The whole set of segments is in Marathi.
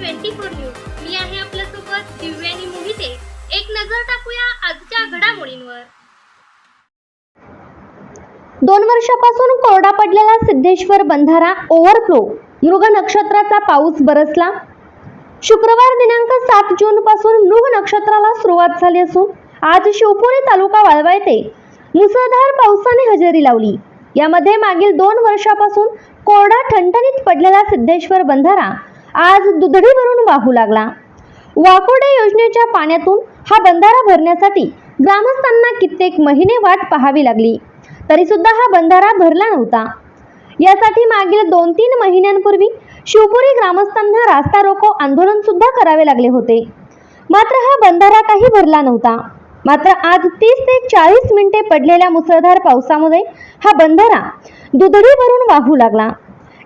Twenty four news. मी आहे आपल्यासोबत दिव्यानी मोहिते. एक नजर टाकूया आजच्या घडामोडींवर. दोन वर्षापासून कोरडा पडलेला सिद्धेश्वर बंधारा ओव्हरफ्लो मृग नक्षत्राचा पाऊस बरसला. शुक्रवार दिनांक सात जून पासून मृग नक्षत्राला सुरुवात झाली असून आज शिवपुरी तालुका वाळवा येथे मुसळधार पावसाने हजेरी लावली. यामध्ये मागील दोन वर्षापासून कोरडा ठणठणीत पडलेला सिद्धेश्वर बंधारा आज दुधडी भरून वाहू लागला. वाकोडे योजनेच्या पाण्यातून हा बंधारा भरण्यासाठी ग्रामस्थांना कित्येक महिने वाट पाहावी लागली. तरी सुद्धा हा बंधारा भरला नव्हता. यासाठी मागील दोन तीन महिन्यांपूर्वी शिवपुरी ग्रामस्थांना रास्ता रोको आंदोलन सुद्धा करावे लागले होते. मात्र हा बंधारा काही भरला नव्हता. मात्र आज तीस ते चाळीस मिनिटे पडलेल्या मुसळधार पावसामुळे हा बंधारा दुधडी भरून वाहू लागला.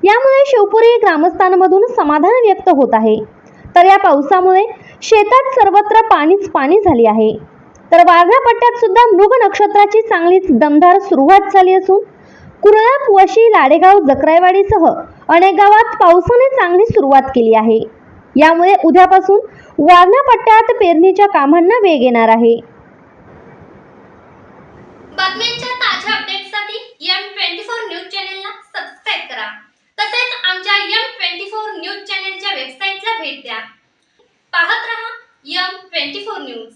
यामुळे शिवपुरी ग्रामस्थांमधून समाधान व्यक्त होत आहे. तर या पावसामुळे शेतात सर्वत्र पाणीच पाणी झाली आहे. तर वाघा पट्ट्यात सुद्धा मृग नक्षत्राची चांगलीच दमदार सुरुवात झाली असून कुरळप वशी लाडेगाव जकरायवाडीसह अनेक गावात पावसाने चांगली सुरुवात केली आहे. यामुळे उद्यापासून वारणा पट्ट्यात पेरणीच्या कामांना वेग येणार आहे. पाहत रहा यम ट्वेंटी फोर न्यूज.